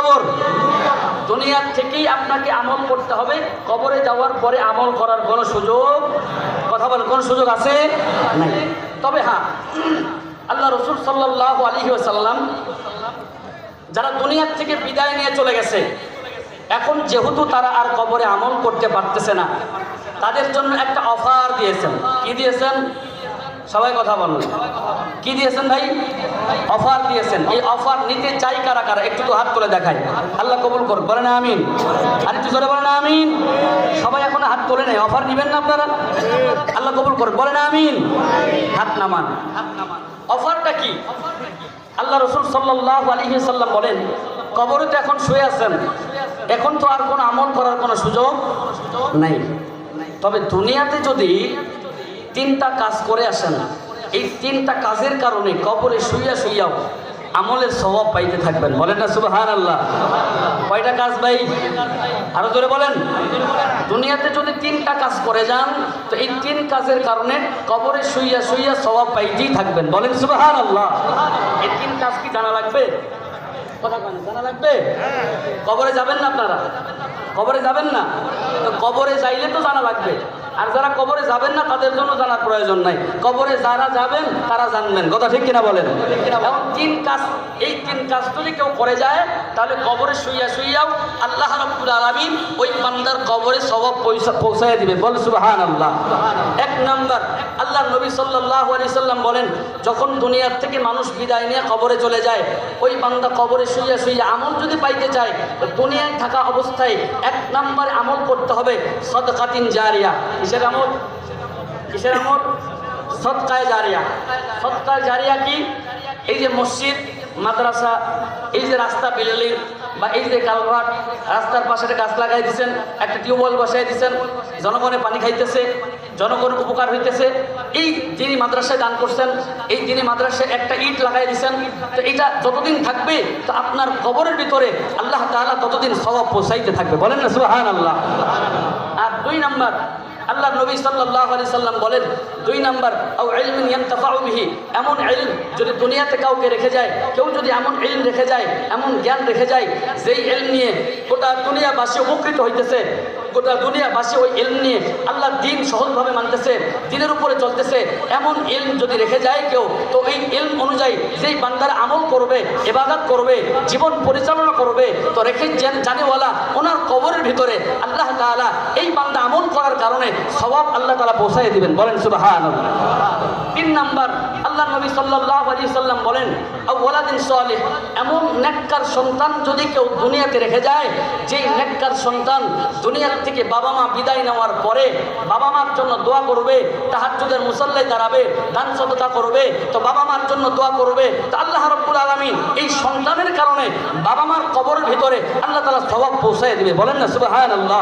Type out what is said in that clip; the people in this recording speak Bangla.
কবর দুনিয়ার থেকেই আপনাকে আমল করতে হবে। কবরে যাওয়ার পরে আমল করার কোনো সুযোগ, কথা বলেন কোনো সুযোগ আছে? তবে হ্যাঁ আল্লাহ রসুল সাল্লাহ আলী সাল্লাম যারা দুনিয়ার থেকে বিদায় নিয়ে চলে গেছে, এখন যেহেতু তারা আর কবরে আমল করতে পারতেছে না, তাদের জন্য একটা অফার দিয়েছেন। কি দিয়েছেন? সবাই কথা বলুন কি দিয়েছেন ভাই? অফার দিয়েছেন। এই অফার নিতে চাই কারা কারা? একটু তো হাত তুলে দেখাই। আল্লাহ কবুল করুন বলেন আমিন। আর একটু জোরে বলেন আমিন। সবাই এখন হাত তোলে নেই। অফার নিবেন না আপনারা? আল্লাহ কবুল করুন বলেন আমিন। হাত নামান। অফারটা কি? আল্লাহ রসুল সাল্লাহ আলী সাল্লাম বলেন, কবরে তো এখন শুয়ে আছেন। এখন তো আর কোনো আমল করার কোনো সুযোগ নাই। তবে দুনিয়াতে যদি তিনটা কাজ করে আসে না। এই তিনটা কাজের কারণে কবরে শুইয়া শুইয়াও আমলের স্বভাব পাইতে থাকবেন। বলেন না সুবাহান আল্লাহ কয়টা কাজ ভাই? আরও ধরে বলেন। দুনিয়াতে যদি তিনটা কাজ করে যান, তো এই তিন কাজের কারণে কবরে শুইয়া শুইয়া স্বভাব পাইতেই থাকবেন। বলেন শুভ সুবাহান আল্লাহ এই তিন কাজ কি জানা লাগবে? কথা জানা লাগবে? কবরে যাবেন না আপনারা? কবরে যাবেন না? তো কবরে যাইলে তো জানা লাগবে। আর যারা কবরে যাবেন না, তাদের জন্য জানার প্রয়োজন নাই। কবরে যারা যাবেন, তারা জানবেন। কথা ঠিক কিনা বলেন? এবং তিন কাজ, এই তিন কাজ যদি কেউ করে যায়, তাহলে কবরে শুইয়া শুইয়াও আল্লাহ রব্বুল আলামিন ওই বান্দার কবরে সবাব পয়সা পৌঁছাই দিবে। বল সুবহান আল্লাহ এক নম্বর আল্লাহ নবী সাল্লাহ আলি সাল্লাম বলেন, যখন দুনিয়ার থেকে মানুষ বিদায় নিয়ে কবরে চলে যায়, ওই বান্দা কবরে শুইয়া শুইয়া আমল যদি পাইতে চায় দুনিয়ায় থাকা অবস্থায় এক নম্বরে আমল করতে হবে, সদকাতিন জারিয়া। কিসের আমল? কিসের আমল? সৎকায় জারিয়া। সৎকায় জারিয়া কি? এই যে মসজিদ, মাদ্রাসা, এই যে রাস্তা বিল্ডিং বা এই যে কালভার্ট, রাস্তার পাশে গাছ লাগাই দিচ্ছেন একটা টিউবওয়েল বসাই দিচ্ছেন জনগণে পানি খাইতেছে, জনগণের উপকার হইতেছে। এই যিনি মাদ্রাসায় দান করছেন, এই যিনি মাদ্রাসায় একটা ইট লাগাই দিচ্ছেন তো এটা যতদিন থাকবে, তো আপনার কবরের ভিতরে আল্লাহ তাআলা ততদিন স্বভাব পৌঁছাইতে থাকবে। বলেন না সুহান আল্লাহ আর দুই নাম্বার আল্লাহ নবী সাল্লাহ সাল্লাম বলেন, দুই নাম্বার আউ এলমিন এমন এলম যদি দুনিয়াতে কাউকে রেখে যায়, কেউ যদি এমন এলম রেখে যায়, এমন জ্ঞান রেখে যায়, যেই এলম নিয়ে গোটা দুনিয়াবাসী উপকৃত হইতেছে, গোটা দুনিয়াবাসী ওই এলম নিয়ে আল্লাহ দিন সহজভাবে মানতেছে, দিনের উপরে চলতেছে, এমন ইলম যদি রেখে যায় কেউ, তো এই এলম অনুযায়ী যেই বান্দার আমল করবে এবাদত করবে, জীবন পরিচালনা করবে, তো রেখে জেন- জানেওয়ালা, ওনার কবরের ভিতরে আল্লাহ তালা এই বান্দা আমল করার কারণে স্বভাব আল্লাহ তালা পৌঁছাই দিবেন। বলেন শুধু হা তিন নাম্বার আল্লাহ নবী সাল্লাল্লাহু আলাইহি সাল্লাম বলেন এমন নেককার সন্তান যদি কেউ দুনিয়াতে রেখে যায়, যেই নেককার সন্তান দুনিয়ার থেকে বাবা মা বিদায় নেওয়ার পরে বাবা মার জন্য দোয়া করবে, তাহাজ্জুদের মুসাল্লায় দাঁড়াবে, দান সততা করবে, তো বাবা মার জন্য দোয়া করবে, তো আল্লাহ রব্বুল আলামিন এই সন্তানের কারণে বাবা মার কবরের ভিতরে আল্লাহ তালা সওয়াব পৌঁছায় দিবে। বলেন না, সুবহানাল্লাহ।